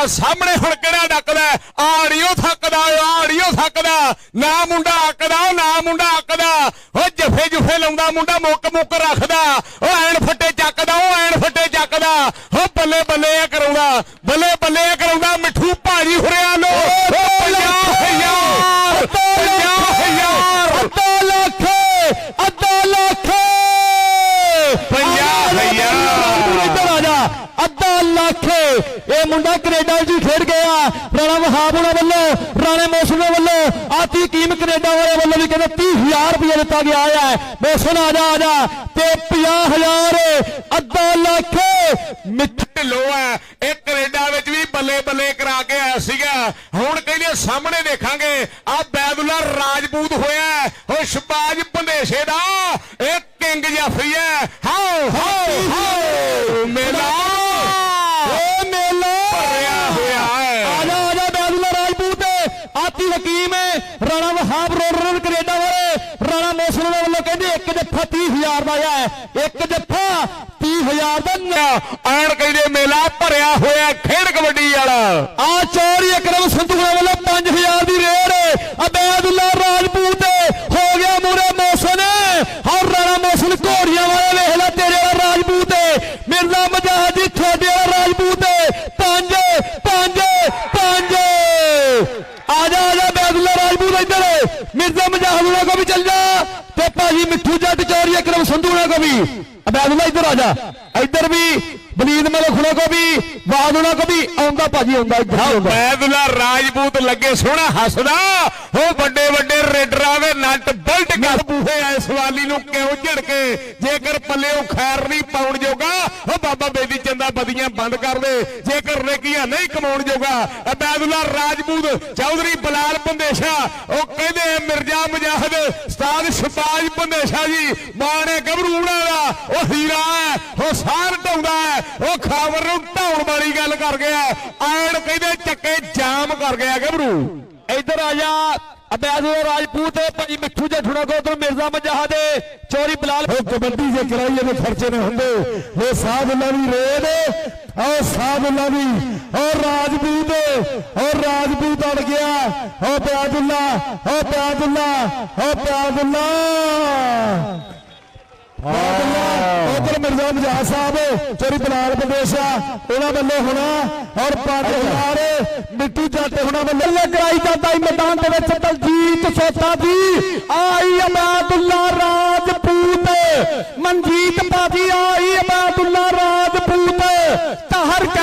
ਆ ਸਾਹਮਣੇ ਹੁਣ ਕਿਹੜਾ ਡੱਕਦਾ ਆੜੀਓ ਥੱਕਦਾ ਆੜੀਓ ਥੱਕਦਾ ਨਾ ਮੁੰਡਾ ਅੱਕਦਾ ਉਹ ਨਾ ਮੁੰਡਾ ਅੱਕਦਾ। ਉਹ ਜਫੇ ਜੁਫੇ ਲਾਉਂਦਾ ਮੁੰਡਾ ਮੁੱਕ ਮੁੱਕ ਰੱਖਦਾ। ਉਹ ਐਣ ਫੱਟੇ ਚੱਕਦਾ, ਉਹ ਐਣ ਫੱਟੇ ਚੱਕਦਾ ਉਹ ਬੱਲੇ ਬੱਲੇ ਇਹ ਕਰਾਉਂਦਾ ਬੱਲੇ ਬੱਲੇ ਇਹ ਕਰਾਉਂਦਾ ਮਿੱਠੂ ਭਾਜੀ ਹੁਰਿਆ ਲੋ ਪੰਜਾਹ ਹਜ਼ਾਰ ਪੰਜਾਹ ਹਜ਼ਾਰ ਅੱਧਾ ਲੱਖ ਅੱਧਾ ਲੱਖ ਪੰਜਾਹ ਹਜ਼ਾਰ। ਇੱਧਰ ਆ ਜਾ ਅੱਧਾ ਲੱਖ। ਇਹ ਮੁੰਡਾ ਕੈਨੇਡਾ ਵਿੱਚ ਖੇਡ ਗਿਆ। ਰਾਣਾ ਵਹਾਬ ਉਹਨਾਂ ਵੱਲੋਂ, ਰਾਣੇ ਮੌਸਮ ਵੱਲੋਂ, ਆਤੀ ਕੀਮ ਕੈਨੇਡਾ ਵਾਲੇ ਵੱਲੋਂ ਵੀ ਕਹਿੰਦੇ 30000 ਰੁਪਏ ਦਿੱਤਾ ਗਿਆ ਹੈ ਮੌਸਮ ਆ ਜਾ ਆ ਜਾ। ਤੇ 50000 ਅੱਧਾ ਲੱਖ। ਮਿੱਠ ਢਿੱਲੋਂ ਇਹ ਕੈਨੇਡਾ ਵਿੱਚ ਵੀ ਬੱਲੇ ਬੱਲੇ ਕਰਾ ਕੇ ਆਇਆ ਸੀਗਾ। ਹੁਣ ਕਹਿੰਦੇ ਸਾਹਮਣੇ ਦੇਖਾਂਗੇ, ਆ ਬੈਦੁੱਲਾ ਰਾਜਪੂਤ ਹੋਇਆ। ਉਹ ਸ਼ਬਾਜ ਪੰਦੇਸ਼ੇ ਦਾ। ਇਹ ਕਿੰਗ ਜਾਫਰੀ ਹੈ। ਹਾਓ ਹਾਓ ਹਾਓ। ਮੇਲਾ ਰਾਣਾ ਵਹਾਬ ਰੋਡਰ ਕੈਨੇਡਾ ਵਾਲੇ ਰਾਣਾ ਮੌਸਮ ਵੱਲੋਂ ਕਹਿੰਦੇ ਇੱਕ ਜੱਫਾ 30000 ਦਾ ਹੈ। ਇੱਕ ਜੱਫਾ 30000 ਦਾ ਨ- ਆਣ ਕਹਿੰਦੇ ਮੇਲਾ ਭਰਿਆ ਹੋਇਆ ਖੇਡ ਕਬੱਡੀ ਵਾਲਾ। ਆ ਚੋਰੀ ਅਕਰਮ ਸੰਧੂਆ ਵੱਲੋਂ 5000 ਦੀ ਰੇਡ ਅਬੈਦੁੱਲਾ ਰਾਜਪੂਤ ਹੋ ਗਿਆ ਮੂਰੇ ਮੌਸਮ ਹਰ ਰਾਣਾ ਮੌਸਮ ਘੋੜੀਆਂ ਵਾਲੇ ਵੇਖ ਲੈ ਤੇਰੇ ਵਾਲਾ ਰਾਜਪੂਤ ਮਿਰਜ਼ਾ ਮਜਾਹਦ ਜੀ ਤੁਹਾਡੇ ਵਾਲਾ ਰਾਜਪੂਤ ਪੰਜ ਪੰਜ ਪੰਜ ਆ ਜਾ ਆ ਜਾ ਬੈਦੁੱਲਾ ਰਾਜਪੂਤ ਇੱਧਰ ਮਿਰਜ਼ਾ ਮਜਾਹਦ ਉਹਨਾਂ ਕੋ ਵੀ ਚੱਲ ਜਾ ਤੇ ਭਾਜੀ ਮਿੱਠੂ ਜੱਟ ਚੋਰੀ ਅਕਰਮ ਸੰਧੂਆ ਕੋ ਵੀ ਅਬੈਦੁੱਲਾ ਇੱਧਰ ਆ ਜਾ। ਇੱਧਰ ਵੀ ਬਲੀਦ ਮਲਕ ਖੁਣਾ ਕੋ ਵੀ ਬਾਦ ਉਹਨਾਂ ਕੋ ਵੀ ਆਉਂਦਾ ਭਾਜੀ ਆਉਂਦਾ ਇੱਧਰ ਆਉਂਦਾ। ਬੈਦੁੱਲਾ ਰਾਜਪੂਤ ਲੱਗੇ ਸੋਹਣਾ ਹੱਸਦਾ ਉਹ ਵੱਡੇ ਵੱਡੇ ਰੇਡਰਾਂ ਦੇ ਨੱਟ ਬਲਟ ਕਰ ਬੂਹੇ ਐ ਸਵਾਲੀ ਨੂੰ ਕਿਉਂ ਝੜਕੇ? ਜੇਕਰ ਪੱਲਿਓ ਖੈਰ ਨਹੀਂ ਪਾਉਣ ਜੋਗਾ ਉਹ ਬਾਬਾ ਬੇਦੀ ਚੰਦਾ ਬਦੀਆਂ ਬੰਦ ਕਰ ਦੇ। ਜੇਕਰ ਨੇਕੀਆਂ ਨਹੀਂ ਕਮਾਉਣ ਜੋਗਾ ਅਬੈਦੁੱਲਾ ਰਾਜਪੂਤ ਚੌਧਰੀ ਬਲਾਲ ਪੰਦੇਸ਼ਾ ਉਹ ਕਹਿੰਦੇ ਮਿਰਜ਼ਾ ਮੁਜਾਹਦ ਉਸਤਾਦ ਸ਼ਬਾਜ ਪੰਦੇਸ਼ਾ ਜੀ ਬਾਣੇ ਗੱਭਰੂਣਾ ਦਾ ਉਹ ਹੀਰਾ ਹੈ, ਉਹ ਸਾਰ ਢਾਉਂਦਾ ਹੈ, ਉਹ ਖਾਵਰ ਨੂੰ ਢਾਉਣ ਵਾਲੀ ਗੱਲ ਕਰ ਗਿਆ ਐਣ ਕਹਿੰਦੇ ਚੱਕੇ ਜਾਮ ਕਰ ਗਿਆ ਗੱਭਰੂ। ਇੱਧਰ ਆ ਜਾ ਅਬਿਆਦੁਰ ਰਾਜਪੂਤ, ਭਾਈ ਮਿੱਠੂ ਜਠੂਣਾ ਕੋ ਉਧਰ ਮਿਰਜ਼ਾ ਮਜਾਹਦ ਚੋਰੀ ਬਲਾਲ। ਉਹ ਕਬੱਡੀ ਜੇ ਕਰਾਈ, ਇਹਦੇ ਖਰਚੇ ਨੇ ਹੁੰਦੇ। ਇਹ ਸਾਧੁੱਲਾ ਦੀ ਰੇਡ, ਉਹ ਸਾਧੁੱਲਾ ਦੀ, ਉਹ ਰਾਜਪੂਤ ਉਹ ਰਾਜਪੂਤ ਅੜ ਗਿਆ। ਉਹ ਪਿਆਦੁੱਲਾ ਉਹ ਪਿਆਦੁੱਲਾ ਉਹ ਪਿਆਦੁੱਲਾ ਉਧਰ ਮਿਰਜ਼ਾ ਮਜਾਹ ਸਾਹਿਬ ਚੋਰੀ ਬਲਾਲ ਪ੍ਰਦੇਸ਼ਾ ਉਹਨਾਂ ਵੱਲੋਂ ਹੋਣਾ ਔਰ 5000 ਮਿੱਟੂ ਜੱਟ ਹੋਣਾ ਵੱਲੋਂ ਲਗਾਈ ਜਾਂਦਾ ਹੀ ਮੈਦਾਨ ਦੇ ਵਿੱਚ ਦਲਜੀਤ ਸੋਤਾ ਦੀ ਆਈ ਅਬਾਦੁੱਲਾ ਰਾਜਪੂਤ ਮਨਜੀਤ ਆਈ